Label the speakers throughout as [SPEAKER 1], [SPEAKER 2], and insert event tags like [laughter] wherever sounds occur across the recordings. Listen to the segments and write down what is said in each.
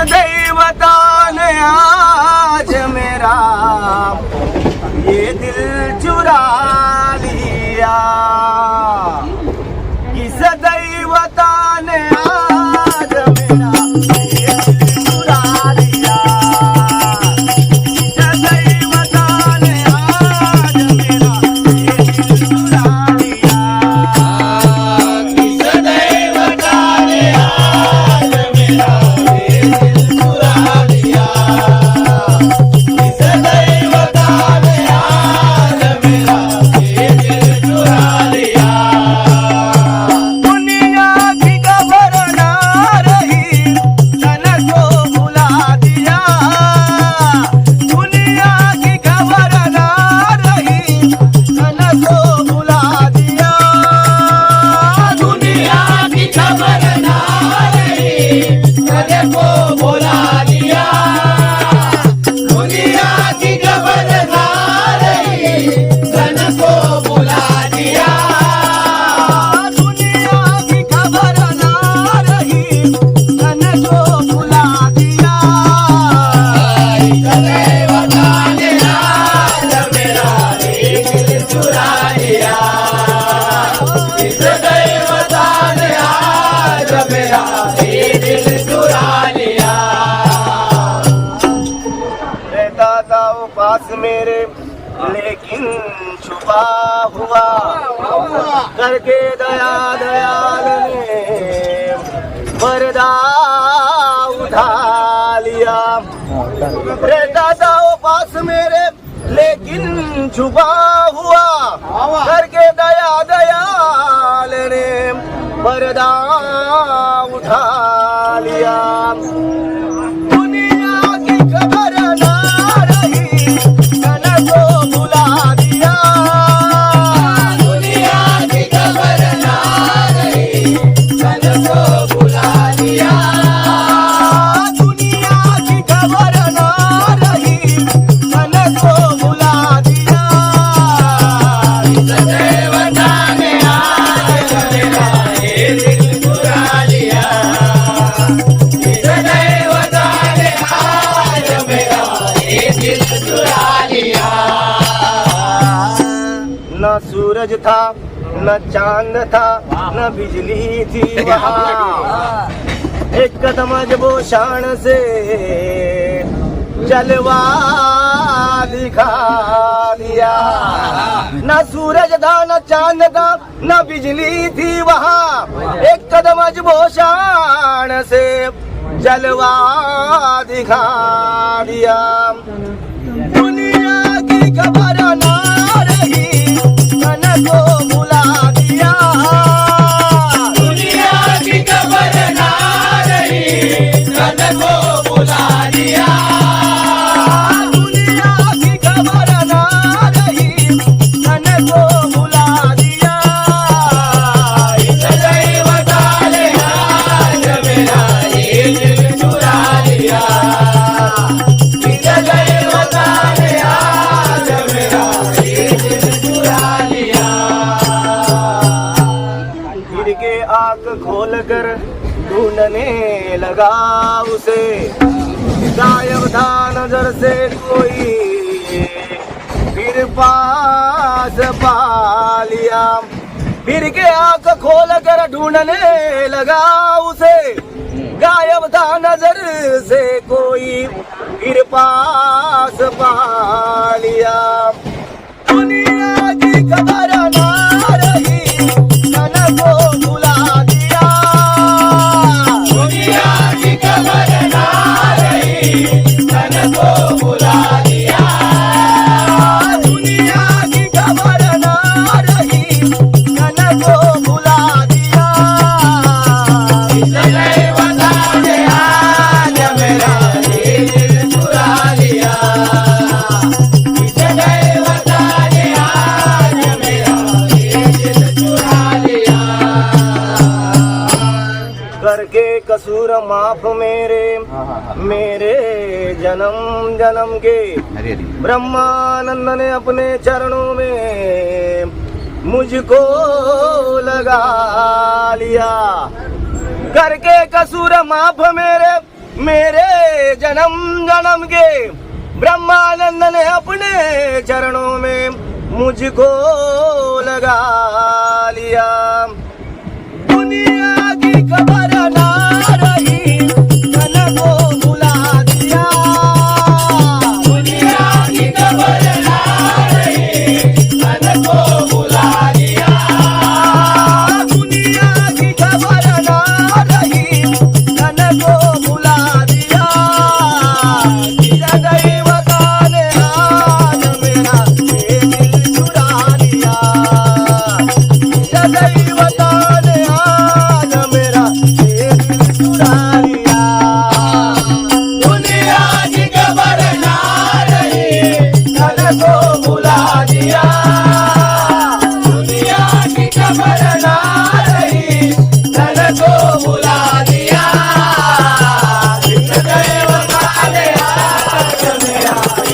[SPEAKER 1] your day. पास मेरे, लेकिन छुपा हुआ। करके दया दयाल ने पर्दा उठा लिया। रहता था वो पास मेरे, लेकिन छुपा हुआ। करके दया दयाल ने पर्दा उठा लिया। सूरज था न चाँद था न बिजली थी [laughs] एक कदम अजबो शान से जलवा दिखा दिया। न सूरज था न चाँद था न बिजली थी वहाँ। एक कदम अजबो शान से जलवा दिखा दिया। ढूँढने लगा उसे। गायब था नज़र से कोई। फिर पास पा लिया। फिर के आँख खोल कर ढूँढने लगा उसे। गायब था नज़र से कोई। फिर पास पा लिया। भुला करके कसूर माफ़ मेरे। मेरे जन्म जन्म के। ब्रह्मानंद ने अपने चरणों में मुझको लगा लिया। करके कसूर माफ़ मेरे मेरे जन्म जन्म के। ब्रह्मानंद ने अपने चरणों में मुझको लगा लिया। दुनिया की खबर ना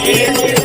[SPEAKER 1] Yeah.